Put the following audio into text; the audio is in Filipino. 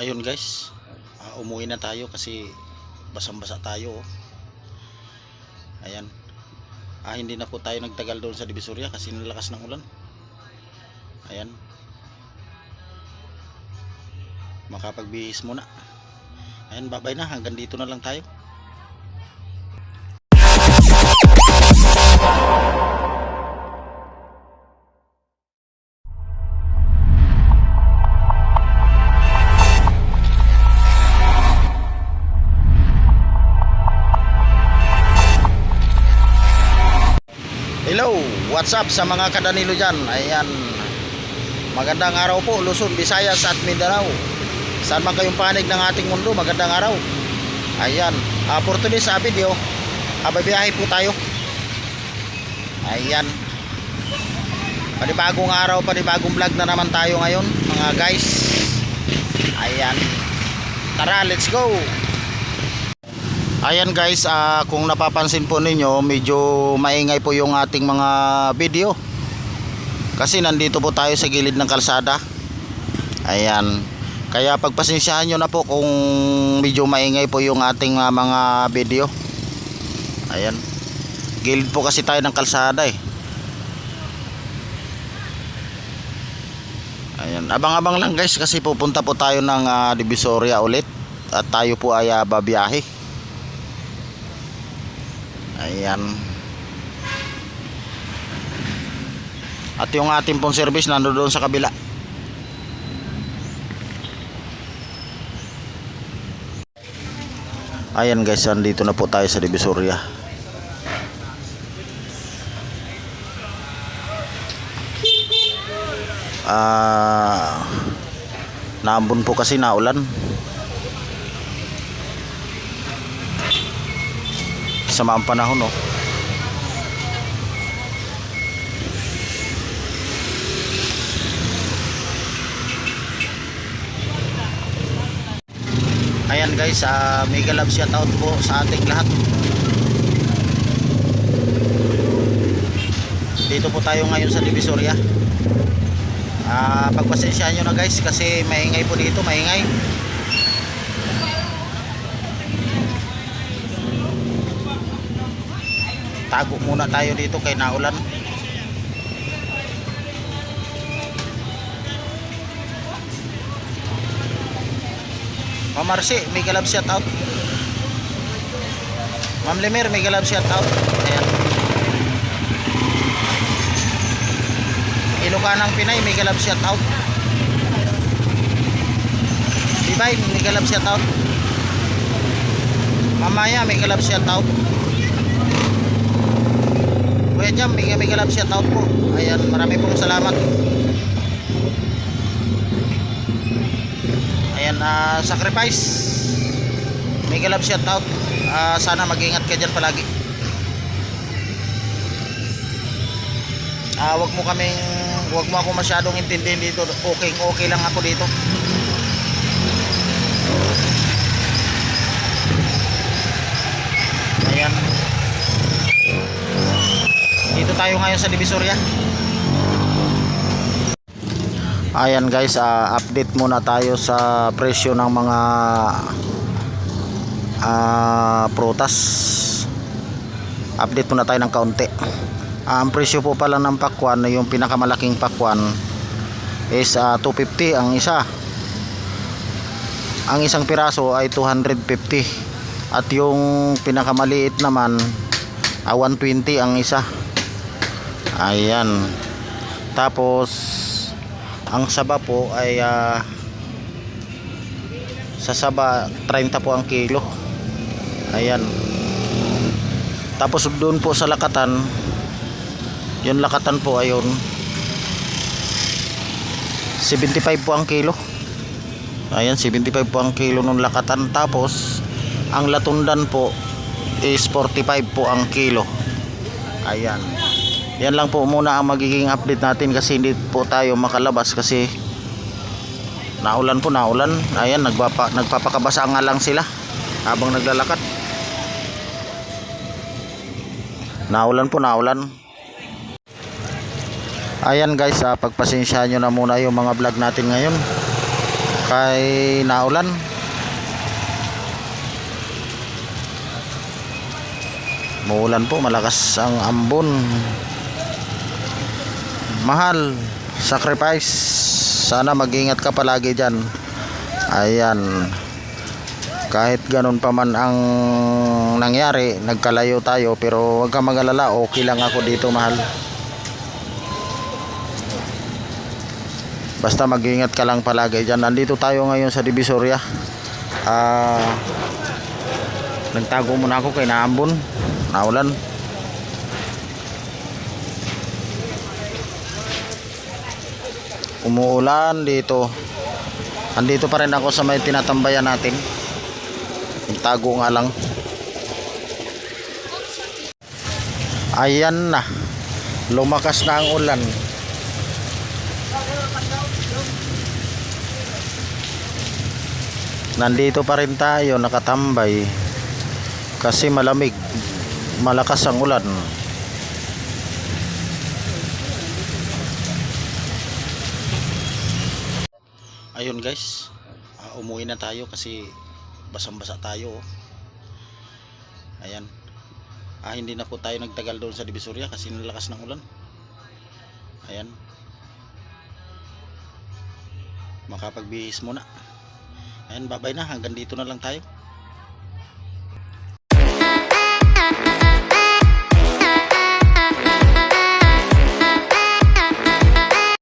ayun guys. Ah, umuwi na tayo kasi basang basa tayo oh. ayan. Ah, hindi na po tayo nagtagal doon sa Divisoria kasi nalakas ng ulan. Ayan. Makapagbihis muna. Ayan babay na. Hanggang dito na lang tayo Hello, what's up sa mga kadanilo dyan? Ayan, magandang araw po Luzon, Visayas at Mindanao. Saan man kayong panig ng ating mundo, magandang araw. Ayan, uh, for today's uh, video Ababiyahe po tayo. Ayan. Panibagong araw, panibagong vlog na naman tayo ngayon Mga guys. Ayan. Tara, let's go Ayan guys, ah, kung napapansin po ninyo, medyo maingay po yung ating mga video. Kasi nandito po tayo sa gilid ng kalsada. Ayan. Kaya pagpasensyahan nyo na po kung medyo maingay po yung ating ah, mga video. Ayan. Gilid po kasi tayo ng kalsada eh. Ayan. Abang-abang lang guys kasi pupunta po tayo ng ah, Divisoria ulit. At tayo po ay ah, babiyahe. Ayan. At yung ating pong service nando doon sa kabila. Ayan guys, andito na po tayo sa Divisoria. Ah, naambon po kasi naulan. Sama ang panahon, oh. Ayan guys, uh, mega love shout out po sa ating lahat. Dito po tayo ngayon sa Divisoria. Ah, pagpasensyahan nyo na guys kasi maingay po dito, maingay. Tago muna tayo dito kay naulan. Ma'am Marcy, may galab shout out. Ma'am Lemer, may galab shout out. Ayan. Ilocanang Pinay, may galab shout out. Tibay, may galab shout out. Mamaya, may galab shout out. Kuya Jam, may, may galab shout out po. Ayan, marami pong salamat. Ayan, ah, sacrifice. May galab shout out. Ah, sana mag-ingat ka dyan palagi. Ah, wag mo kaming wag mo ako masyadong intindihin dito. Okay, okay lang ako dito. Ayan. Dito tayo ngayon sa Divisoria. Ayan guys, ah, update muna tayo sa presyo ng mga ah, prutas. Update muna tayo ng kaunti. Ah, ang presyo po pala ng pakwan, yung pinakamalaking pakwan is ah, 250 ang isa. Ang isang piraso ay 250 at yung pinakamaliit naman ah, 120 ang isa. Ayan. Tapos ang saba po ay ah, sa saba 30 po ang kilo. Ayan. Tapos doon po sa lakatan, yung lakatan po ayun 75 po ang kilo. Ayan, 75 po ang kilo ng lakatan. Tapos ang latundan po is 45 po ang kilo. Ayan. Yan lang po muna ang magiging update natin kasi hindi po tayo makalabas kasi naulan po naulan. Ayan, nagpapa, nagpapakabasa nga lang sila habang naglalakad. Naulan po naulan. Ayan guys, ah, pagpasensyahan nyo na muna yung mga vlog natin ngayon. kay naulan Muulan po, malakas ang ambon. Mahal, sacrifice. Sana mag-ingat ka palagi dyan. Ayan. Kahit ganun pa man ang nangyari, nagkalayo tayo, pero huwag ka mag-alala, okay lang ako dito, mahal. Basta mag-ingat ka lang palagi dyan. Nandito tayo ngayon sa Divisoria. Ah... nagtago muna ako kay Naambon. Naulan. Umuulan dito. Andito pa rin ako sa may tinatambayan natin. Tago nga lang. Ayan na. Lumakas na ang ulan. Nandito pa rin tayo nakatambay kasi malamig malakas ang ulan ayun guys ah, umuwi na tayo kasi basang basa tayo oh. ayan. Ah, hindi na po tayo nagtagal doon sa Divisoria kasi nalakas ng ulan. Ayan. Makapagbihis muna. Ayan babay na. Hanggang dito na lang tayo